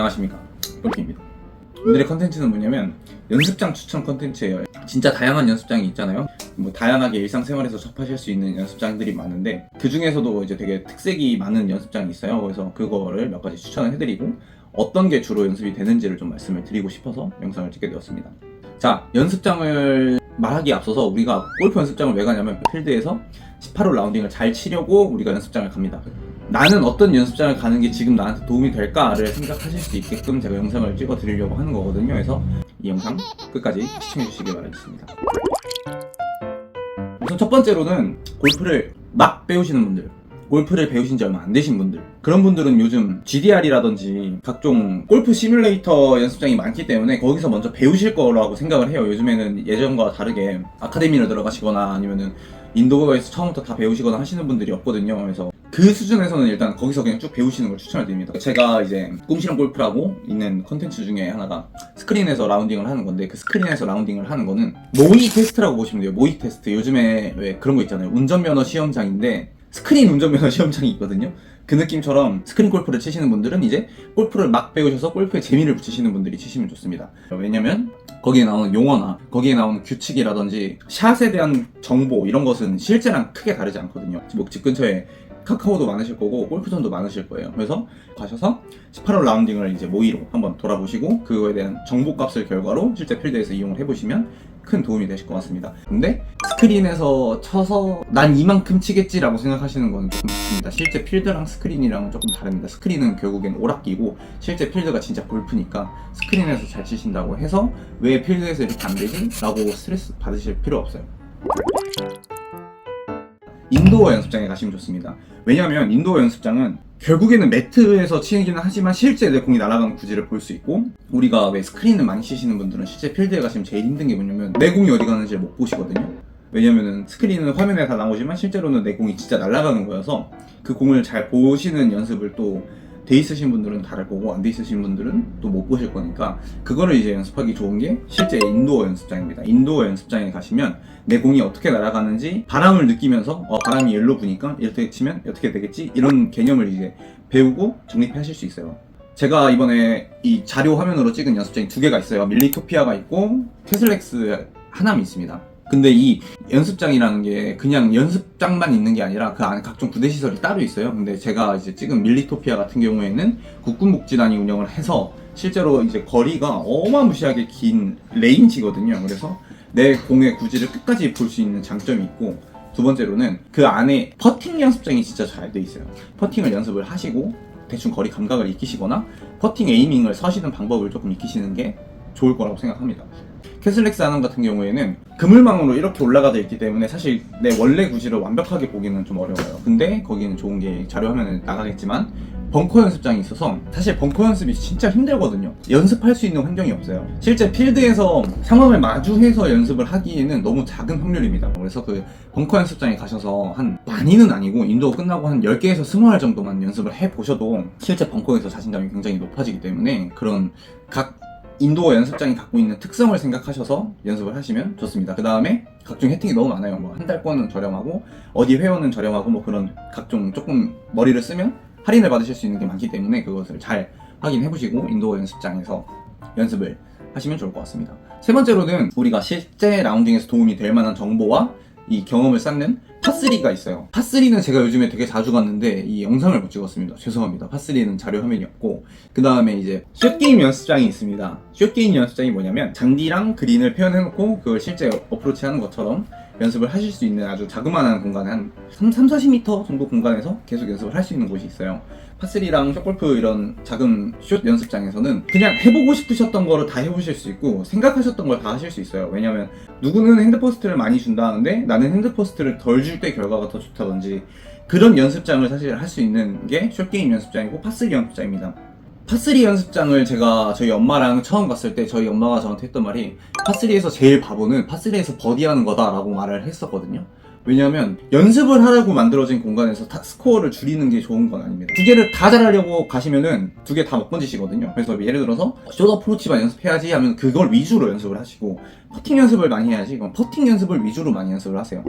안녕하십니까. 똘키입니다. 오늘의 컨텐츠는 뭐냐면 연습장 추천 컨텐츠예요. 진짜 다양한 연습장이 있잖아요. 뭐 다양하게 일상생활에서 접하실 수 있는 연습장들이 많은데 그 중에서도 이제 되게 특색이 많은 연습장이 있어요. 그래서 그거를 몇 가지 추천을 해드리고 어떤 게 주로 연습이 되는지를 좀 말씀을 드리고 싶어서 영상을 찍게 되었습니다. 자 연습장을 말하기에 앞서서 우리가 골프 연습장을 왜 가냐면 필드에서 18홀 라운딩을 잘 치려고 우리가 연습장을 갑니다 나는 어떤 연습장을 가는 게 지금 나한테 도움이 될까를 생각하실 수 있게끔 제가 영상을 찍어 드리려고 하는 거거든요. 그래서 이 영상 끝까지 시청해 주시길 바라겠습니다. 우선 첫 번째로는 골프를 막 배우시는 분들. 골프를 배우신 지 얼마 안 되신 분들 그런 분들은 요즘 GDR이라든지 각종 골프 시뮬레이터 연습장이 많기 때문에 거기서 먼저 배우실 거라고 생각을 해요 요즘에는 예전과 다르게 아카데미를 들어가시거나 아니면은 인도어에서 처음부터 다 배우시거나 하시는 분들이 없거든요 그래서 그 수준에서는 일단 거기서 그냥 쭉 배우시는 걸 추천을 드립니다. 제가 이제 꿈실험 골프라고 있는 컨텐츠 중에 하나가 스크린에서 라운딩을 하는 건데 그 스크린에서 라운딩을 하는 거는 모의 테스트라고 보시면 돼요. 모의 테스트. 요즘에 왜 그런 거 있잖아요. 운전면허 시험장인데 스크린 운전면허 시험장이 있거든요. 그 느낌처럼 스크린 골프를 치시는 분들은 이제 골프를 막 배우셔서 골프에 재미를 붙이시는 분들이 치시면 좋습니다. 왜냐면 거기에 나오는 용어나 거기에 나오는 규칙이라든지 샷에 대한 정보 이런 것은 실제랑 크게 다르지 않거든요. 뭐 집 근처에 카카오도 많으실 거고 골프존도 많으실 거예요. 그래서 가셔서 18홀 라운딩을 이제 모의로 한번 돌아보시고 그거에 대한 정보값을 결과로 실제 필드에서 이용을 해보시면 큰 도움이 되실 것 같습니다. 근데 스크린에서 쳐서 난 이만큼 치겠지라고 생각하시는 건 조금 있습니다. 실제 필드랑 스크린이랑은 조금 다릅니다. 스크린은 결국엔 오락기고 실제 필드가 진짜 골프니까 스크린에서 잘 치신다고 해서 왜 필드에서 이렇게 안 되지? 라고 스트레스 받으실 필요 없어요. 인도어 연습장에 가시면 좋습니다. 왜냐하면 인도어 연습장은 결국에는 매트에서 치기는 하지만 실제 내 공이 날아가는 구질을 볼 수 있고 우리가 왜 스크린을 많이 치시는 분들은 실제 필드에 가시면 제일 힘든 게 뭐냐면 내 공이 어디 가는지를 못 보시거든요. 왜냐면은 스크린은 화면에 다 나오지만 실제로는 내 공이 진짜 날아가는 거여서 그 공을 잘 보시는 연습을 또 돼 있으신 분들은 다를 거고 안 돼 있으신 분들은 또 못 보실 거니까 그거를 이제 연습하기 좋은 게 실제 인도어 연습장입니다. 인도어 연습장에 가시면 내 공이 어떻게 날아가는지 바람을 느끼면서 어, 바람이 열로 부니까 이렇게 치면 어떻게 되겠지 이런 개념을 이제 배우고 정립하실 수 있어요. 제가 이번에 이 자료 화면으로 찍은 연습장이 두 개가 있어요. 밀리토피아가 있고 테슬렉스 하남이 있습니다. 근데 이 연습장이라는 게 그냥 연습장만 있는 게 아니라 그 안에 각종 부대 시설이 따로 있어요. 근데 제가 이제 찍은 밀리토피아 같은 경우에는 국군복지단이 운영을 해서 실제로 이제 거리가 어마무시하게 긴 레인지거든요. 그래서 내 공의 구질을 끝까지 볼 수 있는 장점이 있고 두 번째로는 그 안에 퍼팅 연습장이 진짜 잘 돼 있어요. 퍼팅을 연습을 하시고 대충 거리 감각을 익히시거나 퍼팅 에이밍을 서시는 방법을 조금 익히시는 게 좋을 거라고 생각합니다. 캐슬렉스 하남 같은 경우에는 그물망으로 이렇게 올라가져 있기 때문에 사실 내 원래 구질을 완벽하게 보기는 좀 어려워요. 근데 거기는 좋은 게 자료 화면에 나가겠지만 벙커 연습장이 있어서 사실 벙커 연습이 진짜 힘들거든요. 연습할 수 있는 환경이 없어요. 실제 필드에서 상황을 마주해서 연습을 하기에는 너무 작은 확률입니다. 그래서 그 벙커 연습장에 가셔서 한 많이는 아니고 인도 끝나고 한 10개에서 20알 정도만 연습을 해 보셔도 실제 벙커에서 자신감이 굉장히 높아지기 때문에 그런 각 인도어 연습장이 갖고 있는 특성을 생각하셔서 연습을 하시면 좋습니다. 그 다음에 각종 혜택이 너무 많아요. 뭐 한 달권은 저렴하고 어디 회원은 저렴하고 뭐 그런 각종 조금 머리를 쓰면 할인을 받으실 수 있는 게 많기 때문에 그것을 잘 확인해 보시고 인도어 연습장에서 연습을 하시면 좋을 것 같습니다. 세 번째로는 우리가 실제 라운딩에서 도움이 될 만한 정보와 이 경험을 쌓는 파3가 있어요. 파3는 제가 요즘에 되게 자주 갔는데 이 영상을 못 찍었습니다. 죄송합니다. 파3는 자료 화면이 없고 그 다음에 이제 숏게임 연습장이 있습니다. 숏게임 연습장이 뭐냐면 장비랑 그린을 표현해놓고 그걸 실제 어프로치 하는 것처럼 연습을 하실 수 있는 아주 자그마한 공간에 한 3, 3 40m 정도 공간에서 계속 연습을 할 수 있는 곳이 있어요. 파3랑 숏골프 이런 작은 숏 연습장에서는 그냥 해보고 싶으셨던 거를 다 해보실 수 있고 생각하셨던 걸 다 하실 수 있어요. 왜냐면 누구는 핸드포스트를 많이 준다는데 나는 핸드포스트를 덜 줄 때 결과가 더 좋다든지 그런 연습장을 사실 할 수 있는 게 숏게임 연습장이고 파3 연습장입니다. 파3 연습장을 제가 저희 엄마랑 처음 갔을 때 저희 엄마가 저한테 했던 말이 파3에서 제일 바보는 파3에서 버디하는 거다라고 말을 했었거든요. 왜냐하면 연습을 하라고 만들어진 공간에서 타- 스코어를 줄이는 게 좋은 건 아닙니다. 두 개를 다 잘하려고 가시면은 두 개 다못 던지시거든요. 그래서 예를 들어서 숏 어프로치만 연습해야지 하면 그걸 위주로 연습을 하시고 퍼팅 연습을 많이 해야지 그럼 퍼팅 연습을 위주로 많이 연습을 하세요.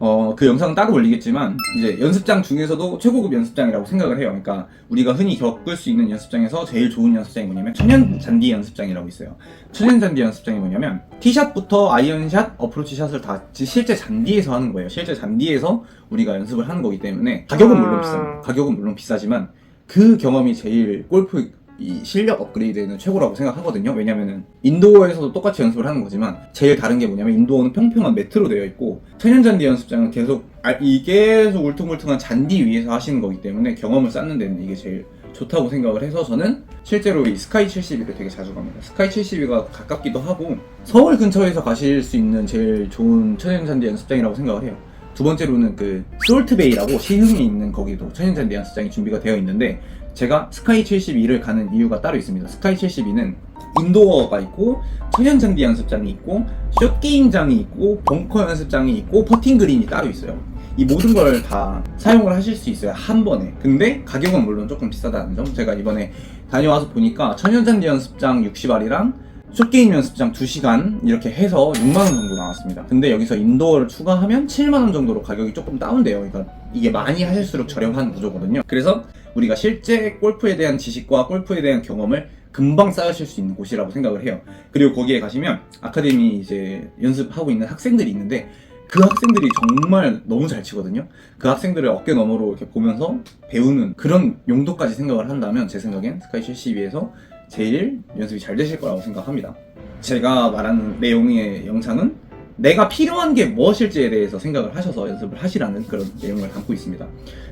어, 그 영상은 따로 올리겠지만, 이제 연습장 중에서도 최고급 연습장이라고 생각을 해요. 그러니까 우리가 흔히 겪을 수 있는 연습장에서 제일 좋은 연습장이 뭐냐면 천연 잔디 연습장이라고 있어요. 천연 잔디 연습장이 뭐냐면 티샷부터 아이언샷, 어프로치샷을 다 실제 잔디에서 하는 거예요. 실제 잔디에서 우리가 연습을 하는 거기 때문에 가격은 물론 비쌉니다. 가격은 물론 비싸지만 그 경험이 제일 골프 이 실력 업그레이드에는 최고라고 생각하거든요. 왜냐면은 인도어에서도 똑같이 연습을 하는 거지만 제일 다른 게 뭐냐면 인도어는 평평한 매트로 되어 있고 천연잔디 연습장은 계속 아, 이 계속 울퉁불퉁한 잔디 위에서 하시는 거기 때문에 경험을 쌓는 데는 이게 제일 좋다고 생각을 해서 저는 실제로 이 스카이 72를 되게 자주 갑니다. 스카이 72가 가깝기도 하고 서울 근처에서 가실 수 있는 제일 좋은 천연잔디 연습장이라고 생각을 해요. 두 번째로는 그 솔트베이라고 시흥에 있는 거기도 천연잔디 연습장이 준비가 되어 있는데 제가 스카이 72를 가는 이유가 따로 있습니다. 스카이 72는 인도어가 있고 천연잔디 연습장이 있고 숏 게임장이 있고 벙커 연습장이 있고 퍼팅 그린이 따로 있어요. 이 모든 걸 다 사용을 하실 수 있어요 한 번에. 근데 가격은 물론 조금 비싸다는 점. 제가 이번에 다녀와서 보니까 천연잔디 연습장 60알이랑 숏게임 연습장 2시간 이렇게 해서 6만원 정도 나왔습니다. 근데 여기서 인도어를 추가하면 7만원 정도로 가격이 조금 다운돼요. 그러니까 이게 많이 하실수록 저렴한 구조거든요. 그래서 우리가 실제 골프에 대한 지식과 골프에 대한 경험을 금방 쌓으실 수 있는 곳이라고 생각을 해요. 그리고 거기에 가시면 아카데미 이제 연습하고 있는 학생들이 있는데 그 학생들이 정말 너무 잘 치거든요. 그 학생들을 어깨 너머로 이렇게 보면서 배우는 그런 용도까지 생각을 한다면 제 생각엔 스카이 72에서 제일 연습이 잘 되실 거라고 생각합니다. 제가 말하는 내용의 영상은 내가 필요한 게 무엇일지에 대해서 생각을 하셔서 연습을 하시라는 그런 내용을 담고 있습니다.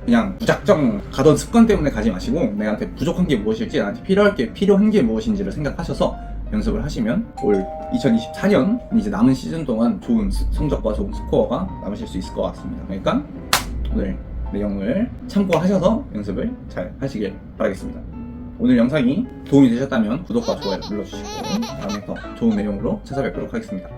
그냥 무작정 가던 습관 때문에 가지 마시고 내한테 부족한 게 무엇일지 나한테 필요할 게 필요한 게 무엇인지를 생각하셔서 연습을 하시면 올 2024년 이제 남은 시즌 동안 좋은 스- 성적과 좋은 스코어가 남으실 수 있을 것 같습니다. 그러니까 오늘 내용을 참고하셔서 연습을 잘 하시길 바라겠습니다. 오늘 영상이 도움이 되셨다면 구독과 좋아요 눌러주시고 다음에 더 좋은 내용으로 찾아뵙도록 하겠습니다.